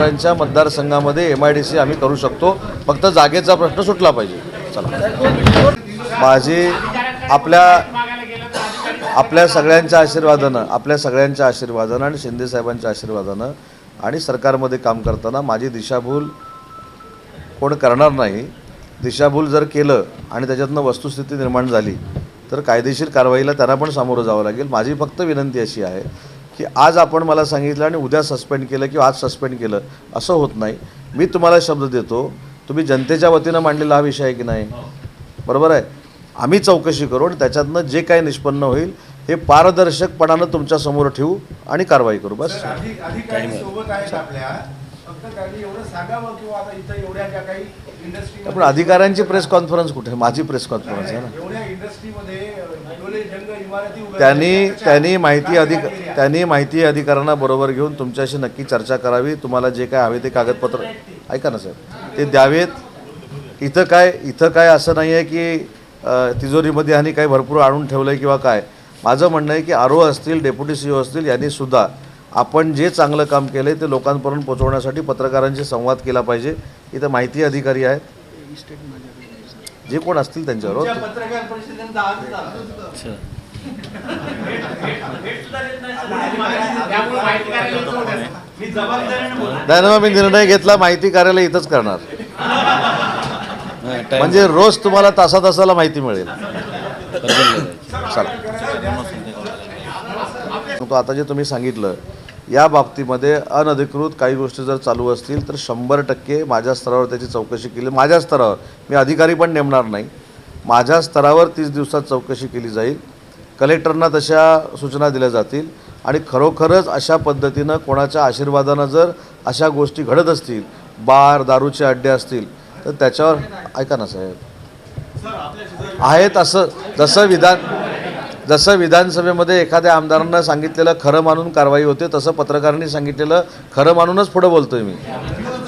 महाराष्ट्रांच्या मतदारसंघामध्ये M I D C आम्ही करू शकतो. फक्त जागेचा प्रश्न सुटला पाहिजे. चला. माझी आपल्या आपल्या सगळ्यांच्या आशीर्वादानं आपल्या सगळ्यांच्या आशीर्वादानं आणि शिंदेसाहेबांच्या आशीर्वादानं आणि सरकारमध्ये काम करताना माझी दिशाभूल कोण करणार नाही. दिशाभूल जर केलं आणि त्याच्यातनं वस्तुस्थिती निर्माण झाली तर कायदेशीर कारवाईला त्यांना पण सामोरं जावं लागेल. माझी फक्त विनंती अशी आहे की आज आपण मला सांगितलं आणि उद्या सस्पेंड केलं किंवा आज सस्पेंड केलं असं होत नाही. मी तुम्हाला शब्द देतो तुम्ही जनतेच्या वतीनं मांडलेला हा विषय आहे की नाही? बरोबर आहे? आम्ही चौकशी करू आणि त्याच्यातनं जे काही निष्पन्न होईल हे पारदर्शकपणानं तुमच्यासमोर ठेवू आणि कारवाई करू. बस. अधिक- अधिकारी सोबत आहेत आपल्या फक्त त्यांनी एवढं सांगावं किंवा आता इथं एवढ्या ज्या काही इंडस्ट्री पण अधिकाऱ्यांची प्रेस कॉन्फरन्स कुठे? माझी प्रेस कॉन्फरन्स आहे ना. एवढ्या इंडस्ट्रीमध्ये डोले जंग इमारती उभ्या त्यांनी. त्यांनी माहिती अधिक? त्यांनी माहिती अधिकाऱ्यांना बरोबर घेऊन तुमच्याशी नक्की चर्चा करावी. तुम्हाला जे काय हवे ते कागदपत्र ऐका ना साहेब. ते द्यावेत. इथं काय इथं काय असं नाही आहे की तिजोरीमध्ये आणि काही भरपूर आणून ठेवलं आहे किंवा काय. माझं म्हणणं आहे की आर ओ असतील डेप्युटी सी ओ असतील यांनी सुद्धा आपण जे चांगलं काम केलं आहे ते लोकांपर्यंत पोहोचवण्यासाठी पत्रकारांशी संवाद केला पाहिजे. इथं माहिती अधिकारी आहेत. जे कोण असतील त्यांच्यावर. मी जबाबदारीने बोलतो. नाही ना मी निर्णय घेतला माहिती कार्यालय इथंच करणार. म्हणजे रोज तुम्हाला तासा तासाला माहिती मिळेल. चला. तो आता जे तुम्ही सांगितलं या बाबतीमध्ये अनधिकृत काही गोष्टी जर चालू असतील तर शंभर टक्के माझ्या स्तरावर त्याची चौकशी केली. माझ्या स्तरावर. मी अधिकारी पण नेमणार नाही. माझ्या स्तरावर तीस दिवसात चौकशी केली जाईल. कलेक्टरना तशा सूचना दिल्या जातील. आणि खरोखरच अशा पद्धतीनं कोणाच्या आशीर्वादानं जर अशा गोष्टी घडत असतील बार दारूचे अड्डे असतील तर त्याच्यावर ऐका ना साहेब. आहेत असं जसं विधान जसं विधानसभेमध्ये एखाद्या आमदारांना सांगितलेलं खरं मानून कारवाई होते तसं पत्रकारांनी सांगितलेलं खरं मानूनच पुढं बोलतोय मी.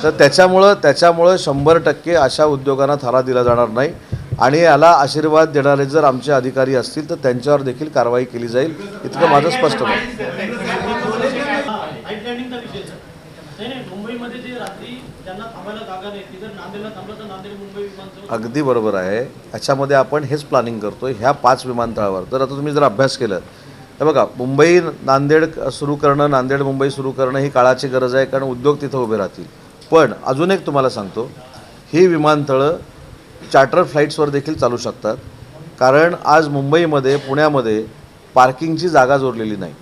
तर त्याच्यामुळं त्याच्यामुळं शंभर टक्के अशा उद्योगांना थारा दिला जाणार नाही. आणि याला आशीर्वाद देणारे जर आमचे अधिकारी असतील तर त्यांच्यावर देखील कारवाई केली जाईल. इतकं माझं स्पष्ट मत आयलँडिंगचा विषय सर नाही नाही मुंबईमध्ये जे रात्री ज्यांना थांबायला जागा नाही ती जर नांदेडला थांबलं तर नांदेड मुंबई विमानतळ अगदी बरोबर आहे. याच्यामध्ये आपण हेच प्लॅनिंग करतो ह्या पाच विमानतळावर. तर आता तुम्ही जर अभ्यास केलं तर बघा मुंबई नांदेड सुरू करणं नांदेड मुंबई सुरू करणं ही काळाची गरज आहे कारण उद्योग तिथं उभे राहतील. पण अजून एक तुम्हाला सांगतो ही विमानतळं चार्टर फ्लाईट्सवर देखील चालू शकतात. कारण आज मुंबईमध्ये पुण्यामध्ये पार्किंगची जागा जोडलेली नाही.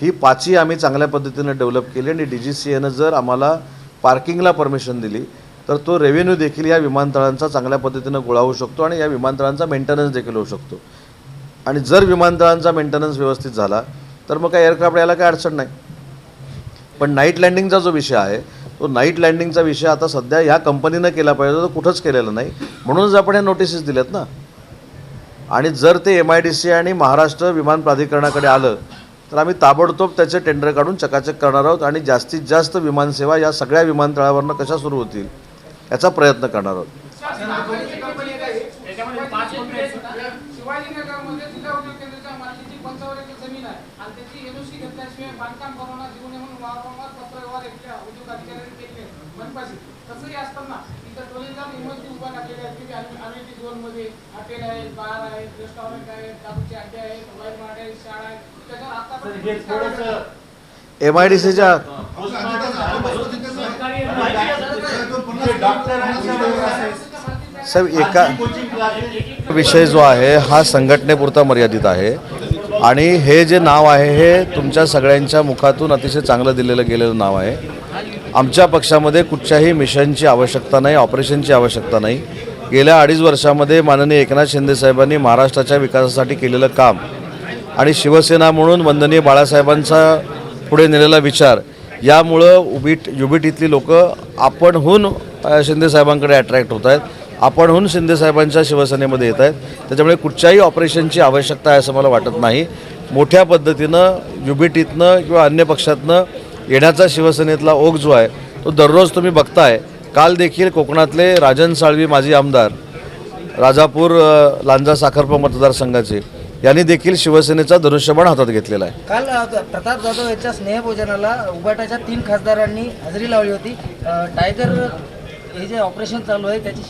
ही पाचही आम्ही चांगल्या पद्धतीनं डेव्हलप केली आणि डी जी सी एनं जर आम्हाला पार्किंगला परमिशन दिली तर तो रेव्हेन्यू देखील या विमानतळांचा चांगल्या पद्धतीनं गोळा होऊ शकतो आणि या विमानतळांचा मेंटेनन्स देखील होऊ शकतो. आणि जर विमानतळांचा मेंटेनन्स व्यवस्थित झाला तर मग काय एअरक्राफ्ट यायला काय अडचण नाही. पण नाईट लँडिंगचा जो विषय आहे तो नाईट लँडिंगचा विषय आता सध्या ह्या कंपनीनं केला पाहिजे तो कुठंच केलेला नाही. म्हणूनच आपण हे नोटिसेस दिल्यात ना. आणि जर ते एम आय डी सी आणि महाराष्ट्र विमान प्राधिकरणाकडे आलं तर आम्ही ताबडतोब त्याचे टेंडर काढून चकाचक करणार आहोत आणि जास्तीत जास्त विमानसेवा या सगळ्या विमानतळावरनं कशा सुरू होतील याचा प्रयत्न करणार आहोत आहेत आहेत बार आहेत रेस्टॉरंट आहेत दारूचे अड्डे आहेत वाईट मार्ट आहेत. शाळा आहेत एम आय डी सीच्या ते साहेब एका विषय जो आहे हा संघटनेपुरता मर्यादित आहे. आणि हे जे नाव आहे हे तुमच्या सगळ्यांच्या मुखातून अतिशय चांगलं दिलेलं गेलेलं नाव आहे. आमच्या पक्षामध्ये कुठच्याही मिशनची आवश्यकता नाही ऑपरेशनची आवश्यकता नाही. गेल्या अडीच वर्षामध्ये माननीय एकनाथ शिंदे साहेबांनी महाराष्ट्राच्या विकासासाठी केलेलं काम आणि शिवसेना म्हणून वंदनीय बाळासाहेबांचा पुढे नेलेला विचार यामुळं उबीट युबीटीतली लोक आपणहून शिंदेसाहेबांकडे अट्रॅक्ट होत आहेत. आपणहून शिंदेसाहेबांच्या शिवसेनेमध्ये येत आहेत. त्याच्यामुळे कुठच्याही ऑपरेशनची आवश्यकता आहे असं मला वाटत नाही. मोठ्या पद्धतीनं युबीटीतनं किंवा अन्य पक्षातनं येण्याचा शिवसेनेतला ओघ जो आहे तो दररोज तुम्ही बघताय. काल देखील कोकणातले राजन साळवी माजी आमदार राजापूर लांजा साखरपा मतदारसंघाचे यांनी देखील शिवसेनेचा धनुष्यबाण हातात घेतलेला आहे. काल प्रताप जाधव यांच्या स्नेहभोजनाला उबाटाच्या तीन खासदारांनी हजेरी लावली होती. टायगर हे जे ऑपरेशन चालू आहे त्याची